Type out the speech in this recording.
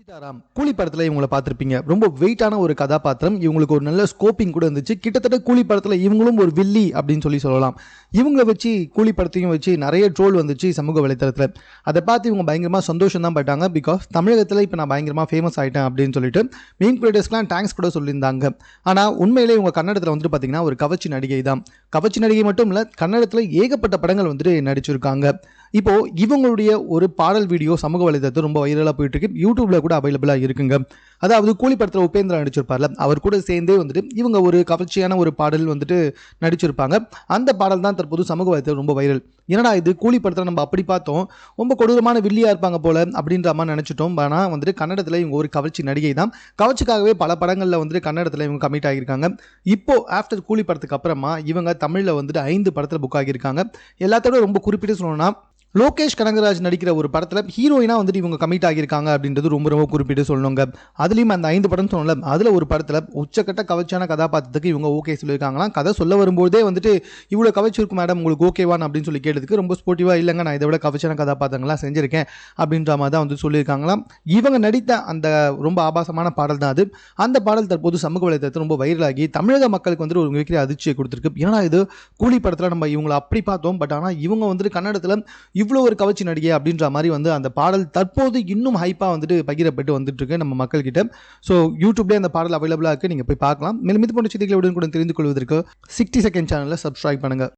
சீதாராம் கூலி படத்தில் இவங்களை பார்த்துருப்பீங்க. ரொம்ப வெயிட்டான ஒரு கதாபாத்திரம். இவங்களுக்கு ஒரு நல்ல ஸ்கோப்பிங் கூட இருந்துச்சு. கிட்டத்தட்ட கூலி படத்தில் இவங்களும் ஒரு வில்லி அப்படின்னு சொல்லி சொல்லலாம். இவங்களை வச்சு கூலி படத்தையும் வச்சு நிறைய ட்ரோல் வந்துச்சு சமூக வலைத்தளத்தில். அதை பார்த்து இவங்க பயங்கரமாக சந்தோஷம் தான் பட்டாங்க. பிகாஸ் தமிழகத்தில் இப்போ நான் பயங்கரமாக ஃபேமஸ் ஆகிட்டேன் அப்படின்னு சொல்லிட்டு மீன் கிரியேட்டர்ஸ்க்குலாம் டேங்க்ஸ் கூட சொல்லியிருந்தாங்க. ஆனால் உண்மையிலே இவங்க கன்னடத்தில் வந்துட்டு பார்த்தீங்கன்னா ஒரு கவர்ச்சி நடிகை தான் கவர்ச்சி நடிகை மட்டும் இல்லை கன்னடத்தில் ஏகப்பட்ட படங்கள் வந்துட்டு நடிச்சிருக்காங்க. இப்போ இவங்களுடைய ஒரு பாடல் வீடியோ சமூக வலைதளத்தில் ரொம்ப வைரலாக போயிட்டு இருக்கு யூடியூப்ல கூட அவைலபிளாக இருக்குங்க. அதாவது கூலி படத்தில் உபேந்திரா நடிச்சிருப்பார்ல அவர் கூட சேர்ந்தே வந்துட்டு இவங்க ஒரு கவர்ச்சியான ஒரு பாடல் வந்துட்டு நடிச்சிருப்பாங்க. அந்த பாடல் தான் தற்போது சமூக வலைதளத்தில் ரொம்ப வைரல் என்னடா இது கூலி படத்தில் நம்ம அப்படி பார்த்தோம். ரொம்ப கொடூரமான வில்லியாக இருப்பாங்க போல அப்படின்ற மாதிரி நினச்சிட்டோம். ஆனால் வந்துட்டு கன்னடத்தில் இவங்க ஒரு கவர்ச்சி நடிகை தான். கவர்ச்சிக்காகவே பல படங்களில் வந்துட்டு கன்னடத்தில் இவங்க கமிட் ஆகியிருக்காங்க. இப்போ ஆஃப்டர் கூலி படத்துக்கு அப்புறமா இவங்க தமிழில் வந்துட்டு ஐந்து படத்தில் புக் ஆகியிருக்காங்க. எல்லாத்தோட ரொம்ப குறிப்பிட்டு சொல்லணும்னா லோகேஷ் கனகராஜ் நடிக்கிற ஒரு படத்தில் ஹீரோயினாக வந்துட்டு இவங்க கமிட் ஆகியிருக்காங்க அப்படின்றது ரொம்ப ரொம்ப குறிப்பிட்டு சொல்லணுங்க. அதுலேயும் அந்த ஐந்து படம் சொன்னல அதில் ஒரு படத்தில் உச்சக்கட்ட கவர்ச்சியான கதாபாத்திரத்துக்கு இவங்க ஓகே சொல்லியிருக்காங்களாம். கதை சொல்ல வரும்போதே வந்துட்டு இவ்வளோ கவச்சிருக்கும் மேடம் உங்களுக்கு ஓகேவான் அப்படின்னு சொல்லி கேட்டதுக்கு ரொம்ப ஸ்போர்ட்டிவாக இல்லைங்க நான் இதை விட கவர்ச்சியான கதாபாத்திரங்கள்லாம் செஞ்சிருக்கேன் அப்படின்ற மாதிரி தான் வந்து சொல்லியிருக்காங்களாம். இவங்க நடித்த அந்த ரொம்ப ஆபாசமான பாடல் தான் அது. அந்த பாடல் தற்போது சமூக வலைதளத்தில் ரொம்ப வைரலாகி தமிழக மக்களுக்கு வந்துட்டு ஒரு மிகப்பெரிய அதிர்ச்சியை கொடுத்துருக்கு. ஏன்னா இது கூலி படத்தில் நம்ம இவங்களை அப்படி பார்த்தோம். பட் ஆனால் இவங்க வந்துட்டு கன்னடத்தில் இவ்வளோ ஒரு கவர்ச்சி நடிகை அப்படின்ற மாதிரி வந்து அந்த பாடல் தற்போது இன்னும் ஹைப்பாக வந்துட்டு பகிரப்பட்டு வந்துட்டு இருக்கு நம்ம மக்கள்கிட்ட. ஸோ யூடியூப்லேயே அந்த பாடல் அவைலபிளாக இருக்குது நீங்கள் போய் பார்க்கலாம். மேலும் இது போன்ற செய்திகளை உடனுக்குடன் தெரிந்து கொள்வதற்கு சிக்ஸ்டி செகண்ட் சேனலில் சப்ஸ்கிரைப் பண்ணுங்கள்